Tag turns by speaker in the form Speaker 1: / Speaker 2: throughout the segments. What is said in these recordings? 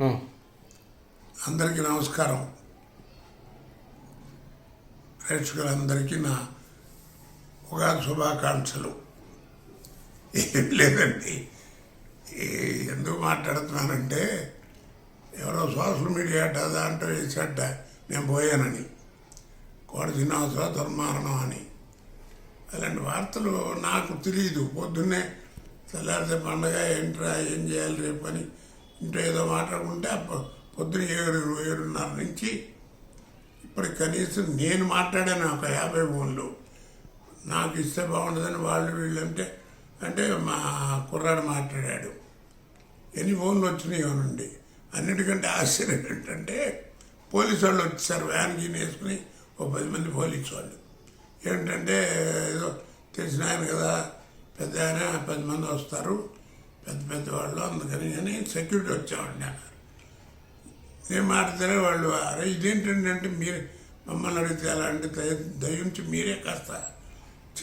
Speaker 1: అందరికీ నమస్కారం. ప్రేక్షకులందరికీ నా ఉగాది శుభాకాంక్షలు. ఏం లేదండి. ఎందుకు మాట్లాడుతున్నానంటే ఎవరో సోషల్ మీడియా అట దాంట్లో వేసట నేను పోయానని. కోడ దినోత్సవ దుర్మారణం అని. అలాంటి వార్తలు నాకు తెలియదు పొద్దున్నే తెల్లారితే పండగ ఏంట్రా ఏం చేయాలి రేపు అని ఇంట్లో ఏదో మాట్లాడుకుంటే అప్ప- పొద్దున్న ఏడు ఏడున్నర నుంచి ఇప్పుడు కనీసం నేను మాట్లాడాను ఒక యాభై ఫోన్లు. నాకు ఇస్తే బాగుంటుందని వాళ్ళు వీళ్ళంటే అంటే మా కుర్రాడు మాట్లాడాడు. ఎన్ని ఫోన్లు వచ్చినాయి అవునండి అన్నిటికంటే ఆశ్చర్యం ఏంటంటే పోలీసు వాళ్ళు వచ్చారు వ్యాన్ గీన్ వేసుకుని ఓ పది మంది పోలీసు వాళ్ళు. ఏంటంటే ఏదో తెలిసిన ఆయన కదా పెద్ద ఆయన పది మంది వస్తారు. పెద్ద పెద్ద వాళ్ళు అందుకని అని సెక్యూరిటీ వచ్చామండి అన్నారు నేను మాట్లాడితే వాళ్ళు అరే ఇదేంటండి అంటే మీరు మమ్మల్ని అడిగితే ఎలా అంటే దయ దయించి మీరే కాస్త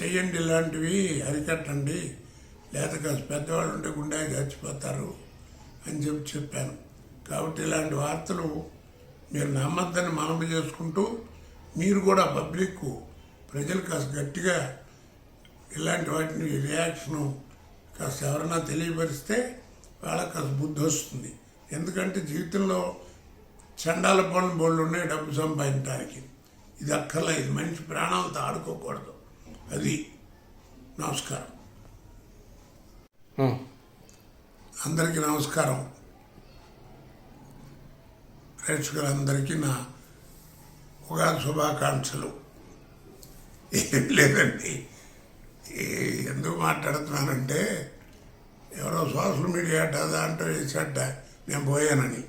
Speaker 1: చేయండి ఇలాంటివి అరికట్టండి. లేదా కాస్త పెద్దవాళ్ళు ఉంటే గుండె చచ్చిపోతారు అని చెప్పి చెప్పాను. కాబట్టి ఇలాంటి వార్తలు మీరు నమ్మద్దని మనవి చేసుకుంటూ మీరు కూడా పబ్లిక్ ప్రజలు కాస్త గట్టిగా ఇలాంటి వాటిని రియాక్షను కాస్త ఎవరైనా తెలియపరిస్తే వాళ్ళకి కాస్త బుద్ధి వస్తుంది. ఎందుకంటే జీవితంలో చండాల పనులు బోళ్ళు ఉన్నాయి డబ్బు సంపాదించడానికి. ఇది అక్కర్లా ఇది మనిషి ప్రాణాలతో ఆడుకోకూడదు. అది నమస్కారం. అందరికీ నమస్కారం. ప్రేక్షకులందరికీ నా ఉగాది శుభాకాంక్షలు. ఏం లేదండి. ఎందుకు మాట్లాడుతున్నానంటే ఎవరో సోషల్ మీడియా అడ్డా దాంట్లో వేసట నేను పోయానని.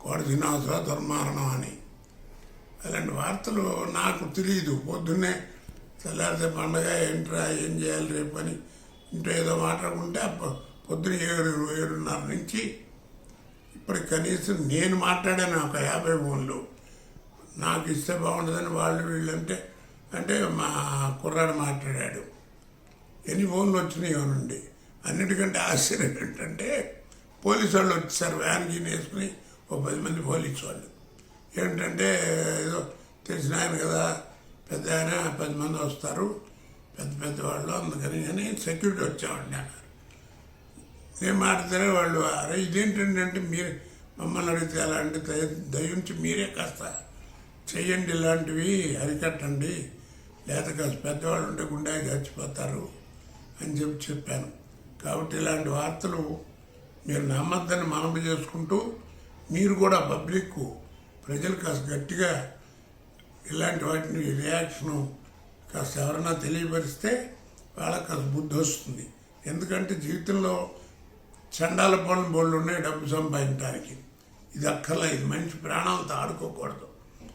Speaker 1: కోడ దినోత్సవ దుర్మారణం అని. అలాంటి వార్తలు నాకు తెలియదు పొద్దున్నే తెల్లారితే పండగ ఏంట్రా ఏం చేయాలి రేపు అని ఇంట్లో ఏదో మాట్లాడుకుంటే పొద్దున పొద్దున్న ఏడు ఏడున్నర నుంచి ఇప్పుడు కనీసం నేను మాట్లాడాను ఒక యాభై ఫోన్లు. నాకు ఇస్తే బాగుంటుందని వాళ్ళు వీళ్ళంటే అంటే మా కుర్రాడు మాట్లాడాడు. ఎన్ని ఫోన్లు వచ్చినాయి నుండి అన్నిటికంటే ఆశ్చర్యం ఏంటంటే పోలీసు వాళ్ళు వచ్చేసారు వ్యాన్ గీన్ వేసుకుని ఓ పది మంది పోలీసు వాళ్ళు ఏంటంటే ఏదో తెలిసిన ఆయన కదా పెద్ద ఆయన పది మంది వస్తారు పెద్ద పెద్ద వాళ్ళు అందుకని అని సెక్యూరిటీ వచ్చామండి అన్నారు నేను మాట్లాడితే వాళ్ళు అరే ఇదేంటండి అంటే మీరు మమ్మల్ని అడిగితే ఎలా అంటే దయ దయించి మీరే కాస్త చేయండి ఇలాంటివి అరికట్టండి. లేదా కాస్త పెద్దవాళ్ళు ఉంటే గుండె చచ్చిపోతారు అని చెప్పి చెప్పాను. కాబట్టి ఇలాంటి వార్తలు మీరు నమ్మద్దని మనవి చేసుకుంటూ మీరు కూడా పబ్లిక్ ప్రజలు కాస్త గట్టిగా ఇలాంటి వాటిని రియాక్షను కాస్త ఎవరైనా తెలియపరిస్తే వాళ్ళకి కాస్త బుద్ధి వస్తుంది. ఎందుకంటే జీవితంలో చండాల పనులు బోళ్ళు ఉన్నాయి డబ్బు సంపాదించడానికి. ఇది అక్కర్లా ఇది మనిషి ప్రాణాలతో ఆడుకోకూడదు.